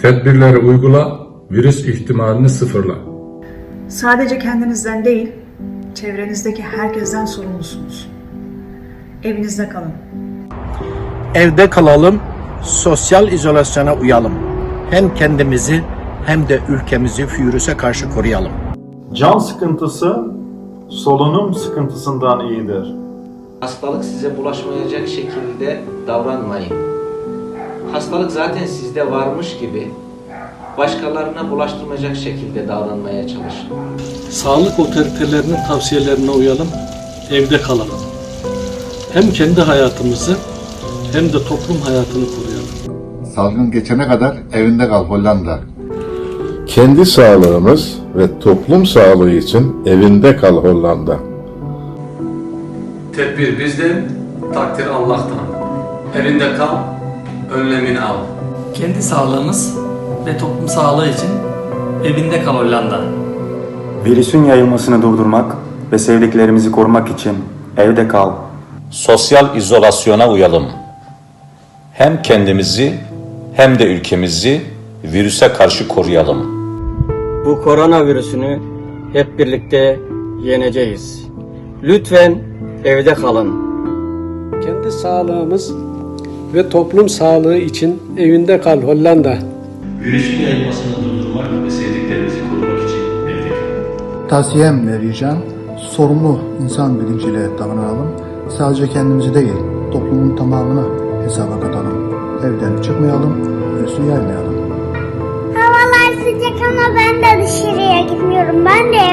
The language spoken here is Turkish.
Tedbirleri uygula, virüs ihtimalini sıfırla. Sadece kendinizden değil, çevrenizdeki herkesten sorumlusunuz. Evinizde kalın. Evde kalalım, sosyal izolasyona uyalım. Hem kendimizi hem de ülkemizi virüse karşı koruyalım. Can sıkıntısı solunum sıkıntısından iyidir. Hastalık size bulaşmayacak şekilde davranmayın. Hastalık zaten sizde varmış gibi başkalarına bulaştırmayacak şekilde davranmaya çalışın. Sağlık otoritelerinin tavsiyelerine uyalım, evde kalalım. Hem kendi hayatımızı hem de toplum hayatını koruyalım. Salgın geçene kadar evinde kal Hollanda. Kendi sağlığımız ve toplum sağlığı için evinde kal Hollanda. Tedbir bizden, takdir Allah'tan. Evinde kal, önlemini al. Kendi sağlığımız ve toplum sağlığı için evinde kal Hollanda. Virüsün yayılmasını durdurmak ve sevdiklerimizi korumak için evde kal. Sosyal izolasyona uyalım. Hem kendimizi hem de ülkemizi virüse karşı koruyalım. Bu koronavirüsünü hep birlikte yeneceğiz. Lütfen evde kalın. Kendi sağlığımız ve toplum sağlığı için evinde kal Hollanda. Virüsün yayılmasını durdurmak ve sevdiklerimizi korumak için evde kal. Tavsiyem ve ricam sorumlu insan bilinciyle davranalım. Sadece kendimizi değil, toplumun tamamını hesaba katalım. Evden çıkmayalım, virüsü yaymayalım. Havalar sıcak ama ben de dışarıya gitmiyorum. Ben de.